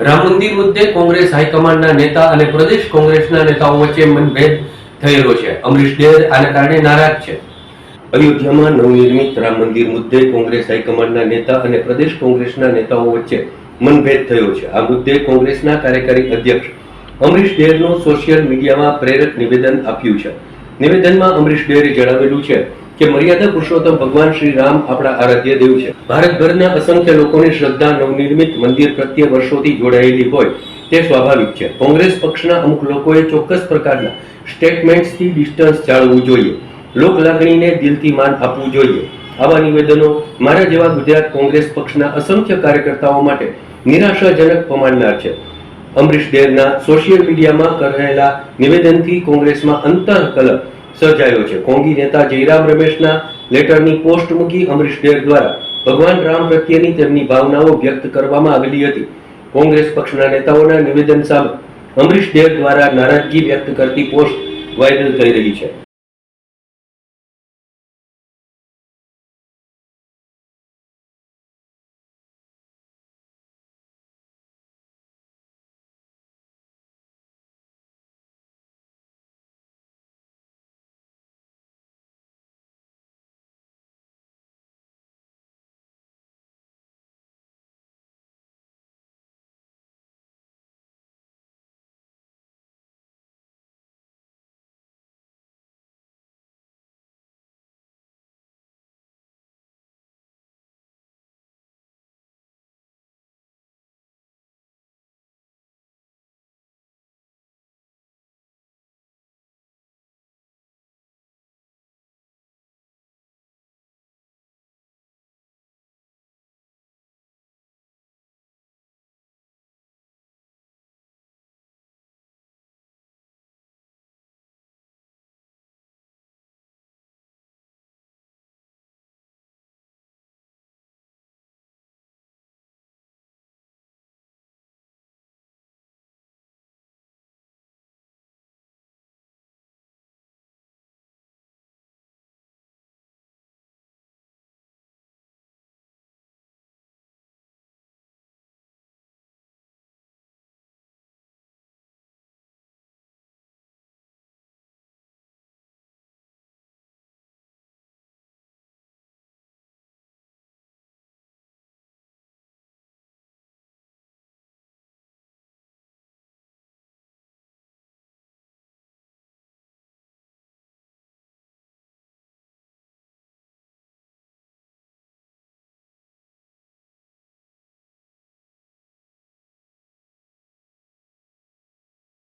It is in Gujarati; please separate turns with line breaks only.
રામ મંદિર મુદ્દે કોંગ્રેસ હાઈકમાન્ડના નેતા અને પ્રદેશ કોંગ્રેસના નેતાઓ વચ્ચે મનભેદ થયેલો છે. અમરીશ ડેર આના કારણે નારાજ છે. અયોધ્યામાં નવનિર્મિત રામ મંદિર મુદ્દે કોંગ્રેસ હાઈકમાન્ડના નેતા અને પ્રદેશ કોંગ્રેસના નેતાઓ વચ્ચે મનભેદ થયો છે. આ મુદ્દે કોંગ્રેસના કાર્યકારી અધ્યક્ષ અમરીશ ડેરનું સોશિયલ મીડિયામાં પ્રેરક નિવેદન આપ્યું છે. નિવેદનમાં અમરીશ ડેરે જણાવેલું છે કે મર્યાદા પુરુષોત્તમ ભગવાન શ્રી રામ આપણા આરાધ્ય દેવ છે. ભારતભરના અસંખ્ય લોકોની શ્રદ્ધા નવનિર્મિત મંદિર પ્રત્યે વર્ષોથી જોડાયેલી હોય તે સ્વાભાવિક છે. કોંગ્રેસ પક્ષના અમુક લોકોએ ચોક્કસ પ્રકારના સ્ટેટમેન્ટ્સથી ડિસ્ટન્સ જાળવવું જોઈએ. લોક લાગણીને દિલથી માન આપવું જોઈએ. આવા નિવેદનો મારા જેવા ગુજરાત કોંગ્રેસ પક્ષના અસંખ્ય કાર્યકર્તાઓ માટે નિરાશાજનક પમાડનાર છે. અમરીશ ડેરના સોશિયલ મીડિયામાં કરેલા નિવેદનથી કોંગ્રેસમાં અંતઃકલહ સર્જાયો છે. કોંગી નેતા જયરામ રમેશના લેટરની પોસ્ટ મૂકી અમરીશ ડેર દ્વારા ભગવાન રામ પ્રત્યેની તેમની ભાવનાઓ વ્યક્ત કરવામાં આવેલી હતી. કોંગ્રેસ પક્ષના નેતાઓના નિવેદન સામે અમરીશ ડેર દ્વારા નારાજગી વ્યક્ત કરતી પોસ્ટ વાયરલ થઈ રહી છે.